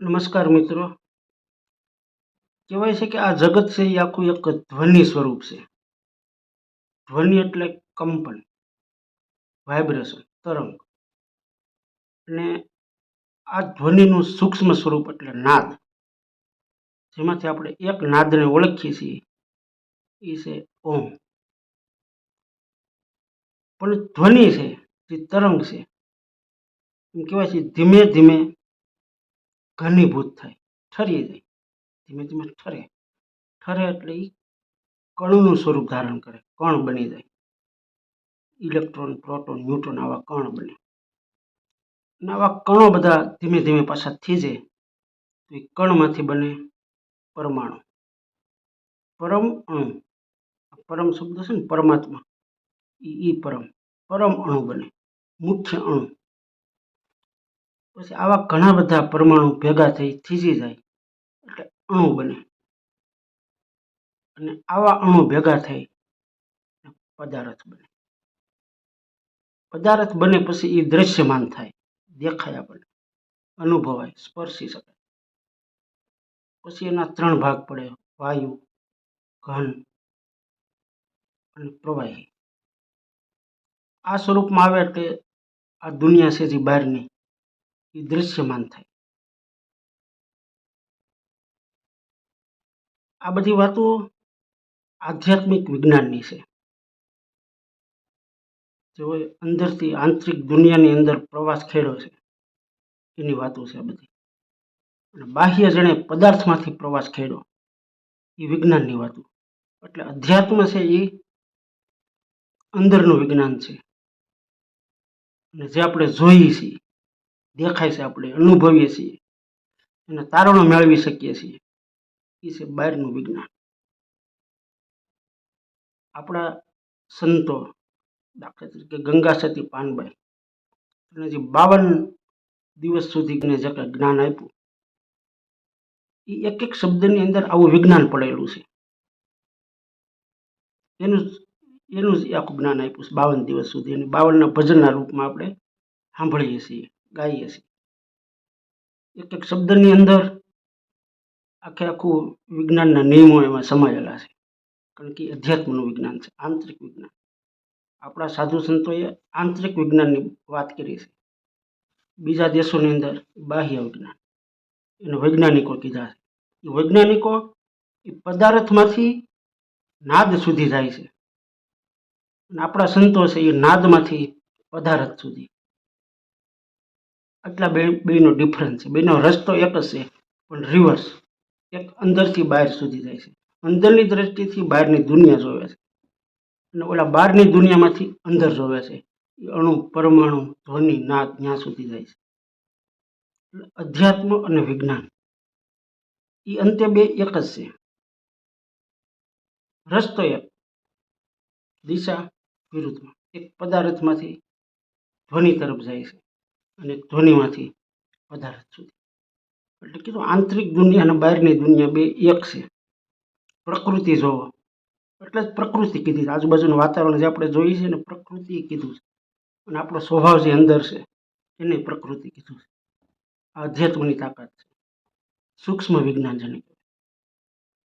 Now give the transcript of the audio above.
નમસ્કાર મિત્રો. કહેવાય છે કે આ જગત છે એ આખું એક ધ્વનિ સ્વરૂપ છે. ધ્વનિ એટલે કંપન વાઇબ્રેશન તરંગ. અને આ ધ્વનિનું સૂક્ષ્મ સ્વરૂપ એટલે નાદ. જેમાંથી આપણે એક નાદને ઓળખીએ છીએ. એ છે ઓમ. પણ ધ્વનિ છે, જે તરંગ છે. એમ કહેવાય છે ધીમે ધીમે ઘનીભૂત થાય, ઠરી જાય. ધીમે ધીમે ઠરે. ઠરે એટલે એ કણનું સ્વરૂપ ધારણ કરે, કણ બની જાય. ઇલેક્ટ્રોન, પ્રોટોન ન્યુટ્રોન આવા કણ બને. અને આવા કણો બધા ધીમે ધીમે પાછા થીજે તો એ કણમાંથી બને પરમાણુ. પરમ અણુ. પરમ શબ્દ છે ને પરમાત્મા. એ પરમ. પરમ અણુ બને. મુખ્ય અણુ. પછી આવા ઘણા બધા પરમાણુ ભેગા થઈ, થીજી જાય, એટલે અણુ બને. અને આવા અણુ ભેગા થઈ, પદાર્થ બને. પદાર્થ બને પછી એ દ્રશ્યમાન થાય, દેખાય આપણને, અનુભવાય, સ્પર્શી શકાય પછી એના ત્રણ ભાગ પડે, વાયુ, ઘન અને પ્રવાહી. આ સ્વરૂપમાં આવે એટલે આ દુનિયા છે જે બહારની. એ દૃશ્યમાન થાય. આ બધી વાતો આધ્યાત્મિક વિજ્ઞાનની છે. જેઓએ અંદરથી આંતરિક દુનિયાની અંદર પ્રવાસ ખેડ્યો છે. એની વાતો છે આ બધી. અને બાહ્ય જણે પદાર્થમાંથી પ્રવાસ ખેડ્યો, એ વિજ્ઞાનની વાતો. એટલે અધ્યાત્મ છે એ અંદરનું વિજ્ઞાન છે. અને જે આપણે જોઈએ છીએ દેખાય છે આપણે, અનુભવીએ છીએ અને તારણો મેળવી શકીએ છીએ. એ છે બહારનું વિજ્ઞાન. આપણા સંતો દાખલા તરીકે ગંગા સતી પાનબાઈ અને જે બાવન દિવસ સુધી જે જ્ઞાન આપ્યું એ એક એક શબ્દની અંદર આવું વિજ્ઞાન પડેલું છે. એનું એનું જ આખું જ્ઞાન આપ્યું છે બાવન દિવસ સુધી અને બાવનના ભજનના રૂપમાં આપણે સાંભળીએ છીએ. ગાઈએ છીએ એક એક શબ્દની અંદર આખે આખું વિજ્ઞાનના નિયમો એમાં સમાયેલા છે. કારણ કે અધ્યાત્મનું વિજ્ઞાન છે, આંતરિક વિજ્ઞાન. આપણા સાધુ સંતોએ આંતરિક વિજ્ઞાનની વાત કરી છે. બીજા દેશોની અંદર બાહ્ય વિજ્ઞાન. એને વૈજ્ઞાનિકો કીધા છે. એ વૈજ્ઞાનિકો એ પદાર્થમાંથી નાદ સુધી જાય છે. અને આપણા સંતો છે એ નાદમાંથી પદાર્થ સુધી. આટલા બે બેનો ડિફરન્સ છે. બેનો રસ્તો એક જ છે, પણ રિવર્સ એક અંદરથી બહાર સુધી જાય છે. અંદરની દ્રષ્ટિથી બહારની દુનિયા જોવે છે. અને ઓલા બહારની દુનિયામાંથી અંદર જોવે છે. એ અણુ પરમાણુ ધ્વનિ નાદ ત્યાં સુધી જાય છે. અધ્યાત્મ અને વિજ્ઞાન એ અંતે બે એક જ છે. રસ્તો એક, દિશા વિરુદ્ધમાં એક પદાર્થમાંથી ધ્વનિ તરફ જાય છે. અને ધ્વનિમાંથી પદાર્થ સુધી એટલે કીધું આંતરિક દુનિયા અને બહારની દુનિયા બે એક છે. પ્રકૃતિ જોવો. એટલે જ પ્રકૃતિ કીધી છે. આજુબાજુનું વાતાવરણ જે આપણે જોઈએ છીએ ને પ્રકૃતિ કીધું છે. અને આપણો સ્વભાવ જે અંદર છે એને પ્રકૃતિ કીધું છે. આ અધ્યાત્મની તાકાત છે. સૂક્ષ્મ વિજ્ઞાન જેને